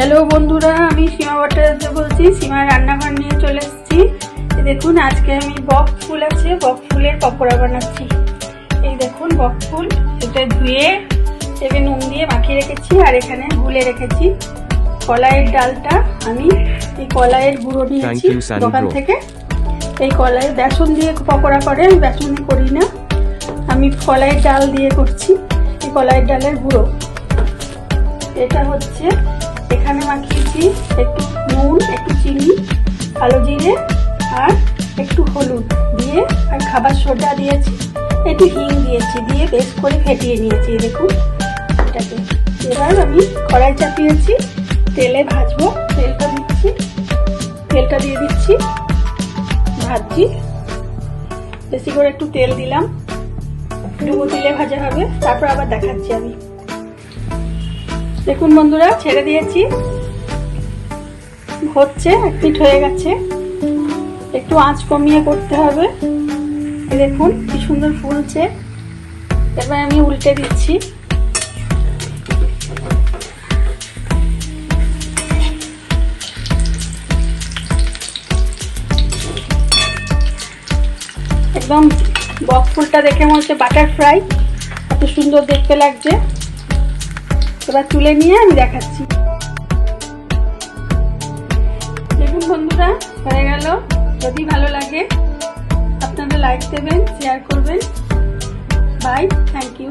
Hello বন্ধুরা আমি সীমা ভট্টাচার্য বলছি সীমা রান্নাঘর নিয়ে চলে এসেছি। দেখুন আজকে আমি বক ফুল আছে বক ফুলের পকোড়া বানাচ্ছি। এই দেখুন বক ফুল এটা ধুয়ে এবার নুন দিয়ে মাখিয়ে রেখেছি আর এখানে গুলে রেখেছি কলাইয়ের ডালটা। আমি এই কলাইয়ের গুঁড়ো নিয়েছি দোকান থেকে। এই কলাইয়ের বেসন দিয়ে পকোড়া করে আমি বেসন দিয়ে করি না। আমি কলাইয়ের ডাল দিয়ে করছি এই কলাইয়ের ডালের গুঁড়ো। এটা হচ্ছে মাখিয়েছি একটু নুন, একটু চিনি, কালো জিরে, আর একটু হলুদ দিয়ে, আর খাবার সোডা দিয়েছি। একটু হিং দিয়েছি, দিয়ে বেশ করে ফেটিয়ে নিয়েছি দেখুন। এটাকে। এবার আমি কড়াই চাপিয়েছি, তেলে ভাজবো, তেলটা দিচ্ছি, তেলটা দিয়ে দিচ্ছি, ভাজছি। বেশি করে একটু তেল দিলাম। ডুবো তেলে ভাজা হবে, তারপর আবার দেখাচ্ছি আমি। দেখুন বন্ধুরা, ছেড়ে দিয়েছি। হচ্ছে, এক পিঠ হয়ে গেছে। একটু আঁচ কমিয়ে করতে হবে। দেখুন, কি সুন্দর ফুলছে। এবার আমি উল্টে দিচ্ছি। একদম বক ফুলটা দেখে মনে হচ্ছে বাটার ফ্রাই এত সুন্দর দেখতে লাগছে। এবার তুলে নিয়ে আমি দেখাচ্ছি। বন্ধুরা হয়ে গেল। যদি ভালো লাগে আপনারা লাইক দেবেন শেয়ার করবেন। Bye thank you